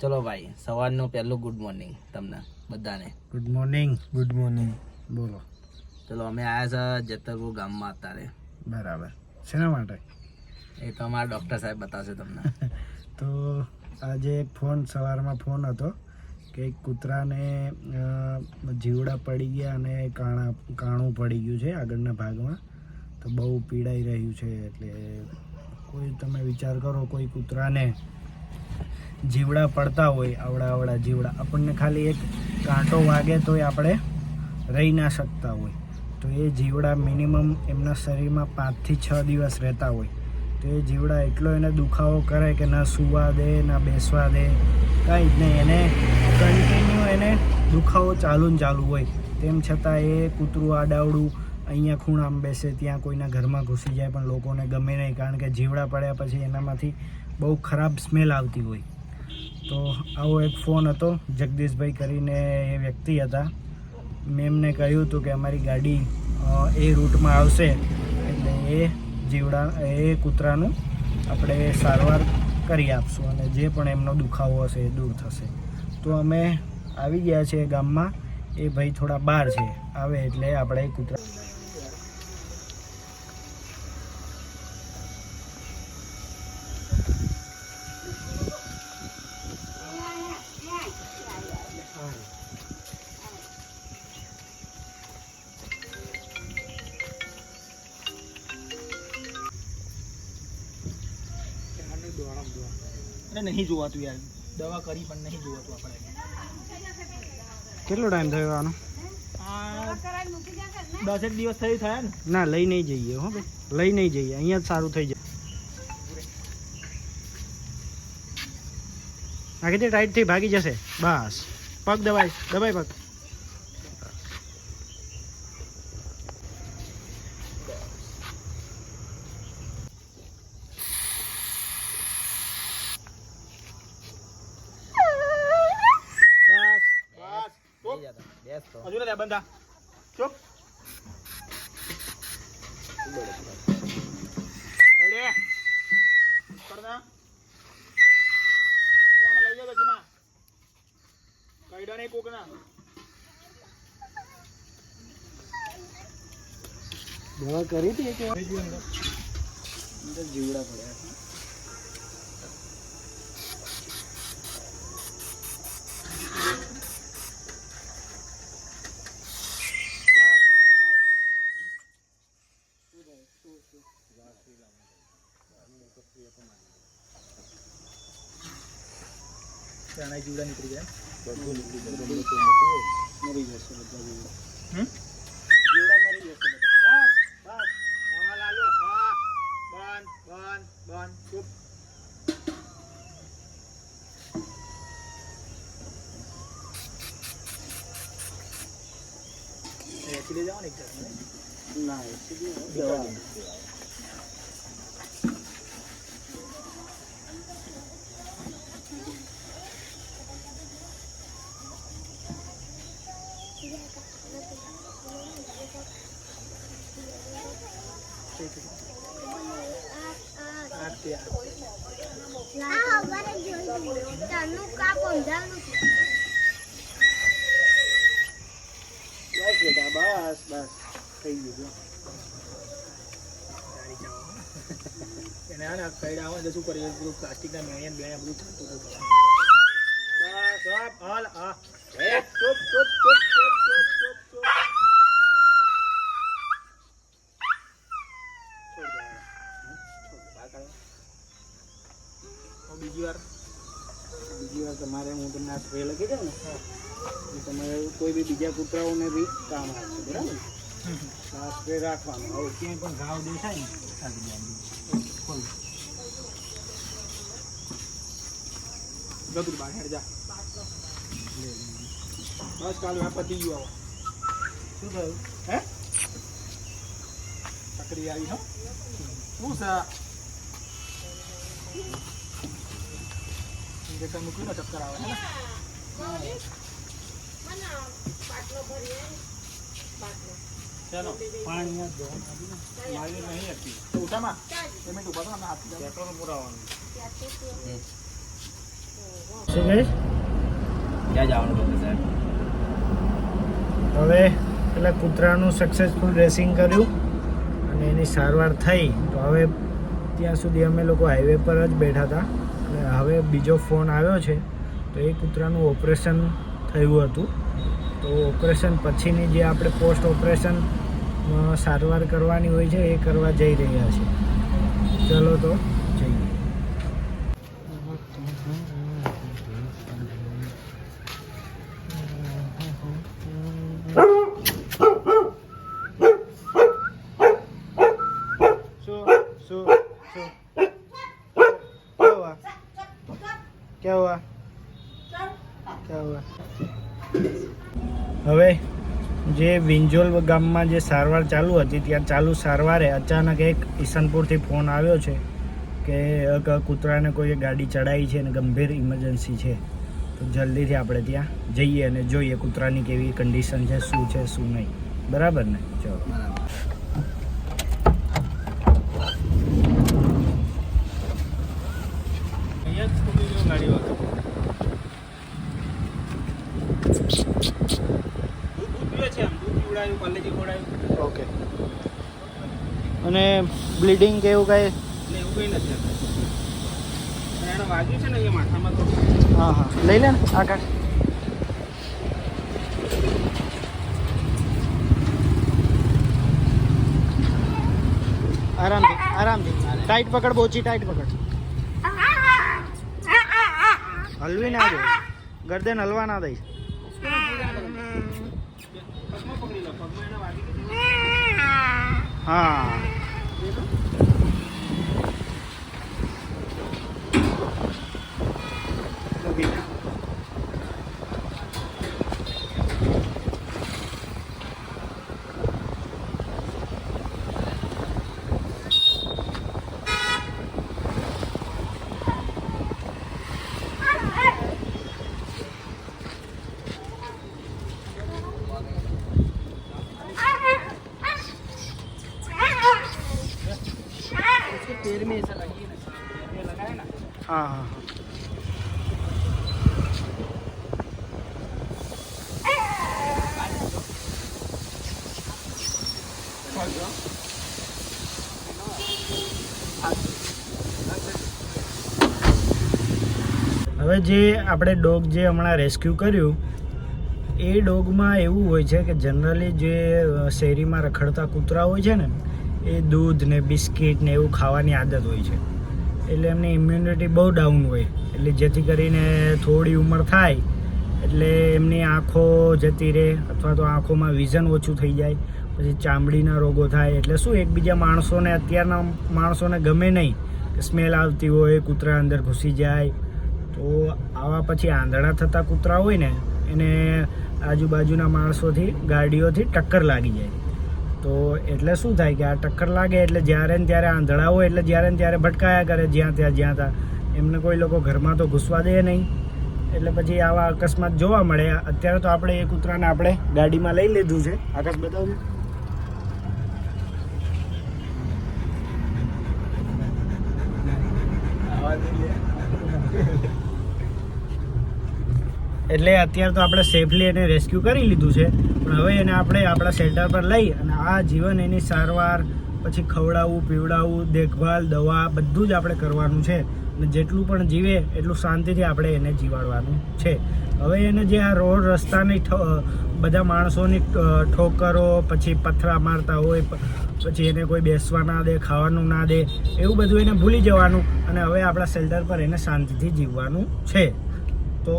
ચલો ભાઈ સવારનું પહેલું ગુડ મોર્નિંગ તમને બધાને. ગુડ મોર્નિંગ ગુડ મોર્નિંગ બોલો. ચલો અમે આવ્યા છે જતરપુર ગામમાં અત્યારે. બરાબર. શેના માટે? એ તો અમારા ડૉક્ટર સાહેબ બતાવશે તમને. તો આજે ફોન સવારમાં ફોન હતો કે એક કૂતરાને જીવડા પડી ગયા અને કાણા કાણું પડી ગયું છે આગળના ભાગમાં. તો બહુ પીડાઈ રહ્યું છે એટલે કોઈ તમે વિચાર કરો કોઈ કૂતરાને જીવડા પડતા હોય, આવડા આવડા જીવડા. આપણને ખાલી એક કાંટો વાગે તોય આપણે રહી ના શકતા હોય. તો એ જીવડા મિનિમમ એમના શરીરમાં પાંચથી છ દિવસ રહેતા હોય. તો એ જીવડા એટલો એને દુખાવો કરે કે ના સૂવા દે, ના બેસવા દે, કાંઈ જ નહીં. એને કન્ટિન્યુ એને દુખાવો ચાલુ ને ચાલુ હોય. તેમ છતાં એ કૂતરું આડાવડું અહીંયા ખૂણામાં બેસે, ત્યાં કોઈના ઘરમાં ઘૂસી જાય, પણ લોકોને ગમે નહીં. કારણ કે જીવડા પડ્યા પછી એનામાંથી બહુ ખરાબ સ્મેલ આવતી હોય. તો આવો એક ફોન હતો, જગદીશભાઈ કરીને એ વ્યક્તિ હતા. મેં એમને કહ્યું હતું કે અમારી ગાડી એ રૂટમાં આવશે. એટલે એ જીવડા, એ કૂતરાનું આપણે સારવાર કરી આપશું અને જે પણ એમનો દુખાવો હશે એ દૂર થશે. તો અમે આવી ગયા છીએ ગામમાં. એ ભાઈ થોડા બહાર છે. આવે એટલે આપણે કૂતરા અરે નહીં જોવાતું યાર દવા કરી પણ નહીં જોવાતું આપણે કેટલો ટાઈમ થયો આનો? આ દસેક દિવસ થઈ થયા ને ના લઈ નહીં જઈએ હો ભાઈ લઈ નહીં જઈએ અહીંયા જ સારું થઈ જાય. આગળથી ટાઈટથી ભાગી જશે? બસ. પગ દબાય દબાય પગ બસ બસ થઈ જતા. બેસ તો. હજુ નથી બંધા. ચૂપ. કઈડા નહીં કોકના. દવા કરી હતી જીવડા પડ્યા છે ત્રણેય જીવડા નીકળી જાય મરી જશે બધા જીવડા હમ જીવડા મરી જશે બધા બસ બસ હા લાલો હા બંધ બંધ બંધ ચૂપ એસી લઈ જાઓ ને એક જાતનું. ના એ સીધી દવા થઈ ગયું એને બીજી વાર બીજી વાર તમારે હું તમને આ સ્પ્રે લખી દઉં ને તમારે કોઈ બી બીજા કૂતરાઓને બી કામ આવશે બરાબર સ્પ્રે રાખવાનો. હવે ક્યાંય પણ ઘાવ દેખાય ને કાઢી દેવાનું. ખોલ. બહાર હેડ જા બસ કાલ આ પતી ગયું આવો. શું થયું? હે? તકડી આવી હો. શું મૂક્યું ને ચક્કર આવે હે ને? ચાલો પાણી મારી નહીં હતી. તો ઉઠામાં? પેમેન્ટ ઊભા તો આપણે આપી દઉં પેટ્રોલ પુરાવાનું. હમ. ક્યાં જવાનું સાહેબ? હવે પેલા કૂતરાનું સક્સેસફુલ ડ્રેસિંગ કર્યું અને એની સારવાર થઈ. તો હવે ત્યાં સુધી અમે લોકો હાઈવે પર જ બેઠા હતા. અને હવે બીજો ફોન આવ્યો છે તો એ કૂતરાનું ઓપરેશન થયું હતું. તો ઓપરેશન પછીની જે આપણે પોસ્ટ ઓપરેશન સારવાર કરવાની હોય છે, એ કરવા જઈ રહ્યા છે ચલો તો. હવે જે વિંજોલ ગામમાં જે સારવાર ચાલુ હતી, ત્યાં ચાલુ સારવારે અચાનક એક ઈસનપુરથી ફોન આવ્યો છે કે કૂતરાને કોઈ ગાડી ચડાવી છે અને ગંભીર ઇમરજન્સી છે. તો જલ્દીથી આપણે ત્યાં જઈએ અને જોઈએ કૂતરાની કેવી કન્ડિશન છે, શું છે, શું નહીં. બરાબર ને? ચલો. બરાબર અહીંયા જ ખોલી ગયો ગાડી વગર દૂધ પીવે છે આમ દૂધ પીવડાવ્યું પાલેજી ખવડાવ્યું ઓકે અને બ્લીડિંગ કે એવું કાંઈ? એવું કંઈ નથી એને વાગ્યું છે ને અહીંયા માથામાં તો. હા હા. લઈ લે ને આકાશ આરામથી આરામથી. ટાઈટ પકડ બોચી ટાઈટ પકડ. હલવી ના દે. ગરદન હલવા ના દઈશ હા. में ऐसा लगी है ना पैर में लगा है ना હા હા હા હવે જે આપણે ડોગ જે હમણાં રેસ્ક્યુ કર્યું એ ડોગમાં એવું હોય છે કે જનરલી જે અ, શેરીમાં રખડતા કૂતરા હોય છે ને એ દૂધ ને બિસ્કિટ ને એવું ખાવાની આદત હોય છે. એટલે એમની ઇમ્યુનિટી બહુ ડાઉન હોય. એટલે જેથી કરીને થોડી ઉંમર થાય, એટલે એમની આંખો જતી રહે અથવા તો આંખોમાં વિઝન ઓછું થઈ જાય, પછી ચામડીના રોગો થાય. એટલે શું એકબીજા માણસોને અત્યારના માણસોને ગમે નહીં સ્મેલ આવતી હોય, કૂતરા અંદર ઘૂસી જાય. તો આવા પછી આંધળા થતા કૂતરા હોય ને, એને આજુબાજુના માણસોથી, ગાડીઓથી ટક્કર લાગી જાય. તો એટલે શું થાય કે આ ટક્કર લાગે એટલે જ્યારે ને ત્યારે હોય એટલે જ્યારે ને ત્યારે ભટકાયા કરે જ્યાં ત્યાં જ્યાં ત્યાં. એમને કોઈ લોકો ઘરમાં તો ઘૂસવા દે નહીં. એટલે પછી આવા અકસ્માત જોવા મળે. અત્યારે તો આપણે એ કૂતરાને આપણે ગાડીમાં લઈ લીધું છે. આકાશ બતાવજો. એટલે અત્યારે તો આપણે સેફલી એને રેસ્ક્યુ કરી લીધું છે. પણ હવે એને આપણે આપણા શેલ્ટર પર લઈ અને આ જીવન એની સારવાર, પછી ખવડાવવું, પીવડાવવું દેખભાલ દવા બધું જ આપણે કરવાનું છે. અને જેટલું પણ જીવે એટલું શાંતિથી આપણે એને જીવાડવાનું છે. હવે એને જે આ રોડ રસ્તાની બધા માણસોની ઠોકરો, પછી પથરા મારતા હોય પછી એને કોઈ બેસવા ના દે, ખાવાનું ના દે, એવું બધું એને ભૂલી જવાનું અને હવે આપણા શેલ્ટર પર એને શાંતિથી જીવવાનું છે. તો